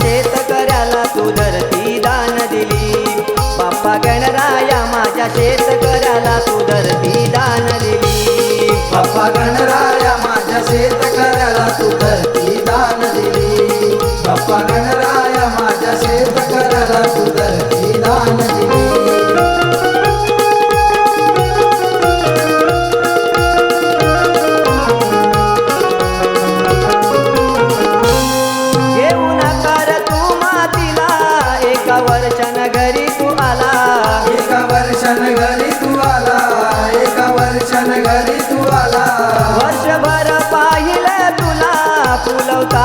शेत कराला दान दिली. बाप्पा गणराया माझ्या शेत कराला तू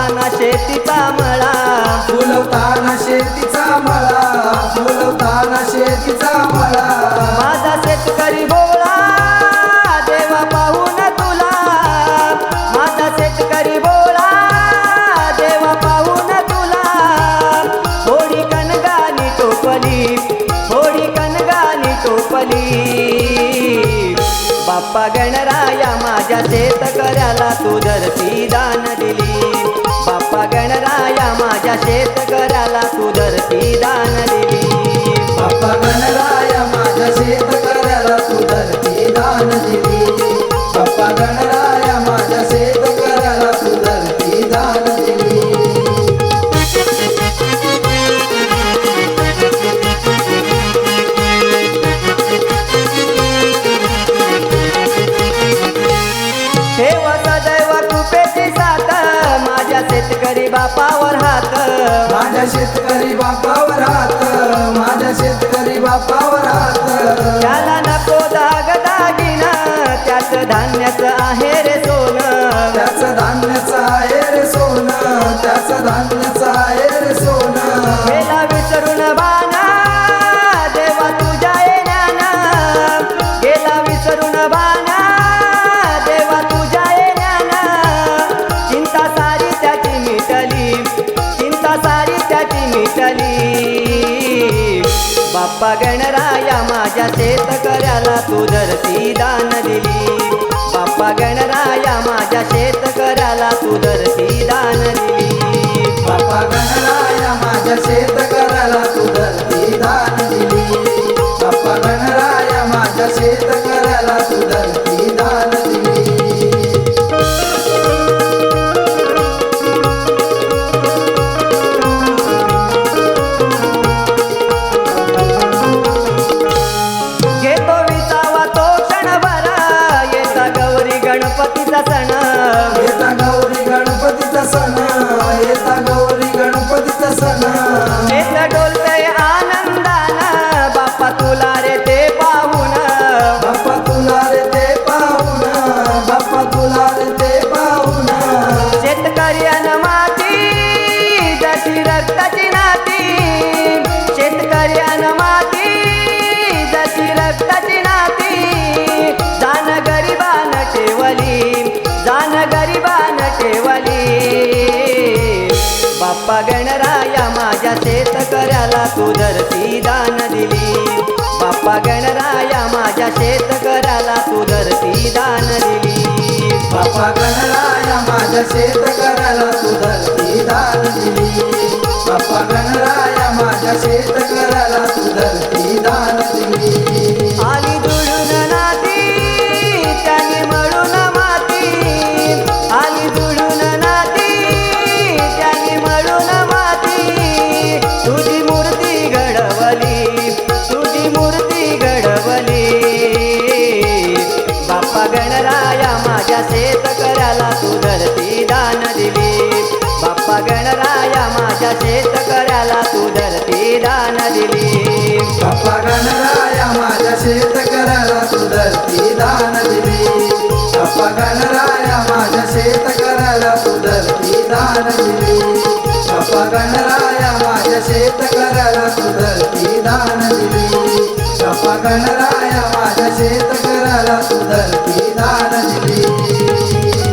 फुलवताना शेतीचा मळा. फुलवताना शेतीचा मळा. फुलवताना शेतीचा मळा. माझा शेतकरी बोळा देवा पाहून तुला. माझा शेतकरी बोळा देवा पाहून तुला. थोडी कणगानी टोपली थोडी कणगानी टोपली. बाप्पा गणराया माझ्या शेतकऱ्याला तू धरती दान दिली. बाप्पा माझ्या शेतकऱ्याला तू धरती दान दिली शेतकरी बापावर हात. माझ्या शेतकरी बापावर हात. माझ्या शेतकरी बापावर हात. त्याला नको दाग दागिना. त्याच धान्याच आहे रे सोनं. त्याच धान्याचं आहे रे सोनं. त्याच धान्याचं आहे बाप्पा गणराया माझ्या शेतकऱ्याला तू धरती दान दिली. बाप्पा गणराया माझ्या शेतकऱ्याला तू धरती दान दिली. बाप्पा गणराया माझ्या शेतकऱ्याला तू धरती दान दिली. बाप्पा गणराया माझ्या शेतकऱ्याला माझ्या शेतकऱ्याला तू धरती दान दिली. बाप्पा गणराया माझ्या शेतकऱ्याला तू धरती दान दिली. बाप्पा गणराया माझ्या शेतकऱ्याला तू धरती दान दिली. बाप्पा गणराया माझ्या शेतकऱ्याला तू धरती दान दिली. गणराया माझ्या शेतकऱ्याला तू धरती दान दिली. बाप्पा गणराया माझ्या शेतकऱ्याला तू धरती दान दिली. बाप्पा गणराया माझ्या शेतकऱ्याला तू धरती दान दिली. बाप्पा गणराया माझ्या शेतकऱ्याला तू धरती दान दिली. बाप्पा गणराया माझ्या शेतकऱ्याला तू धरती दान दिली.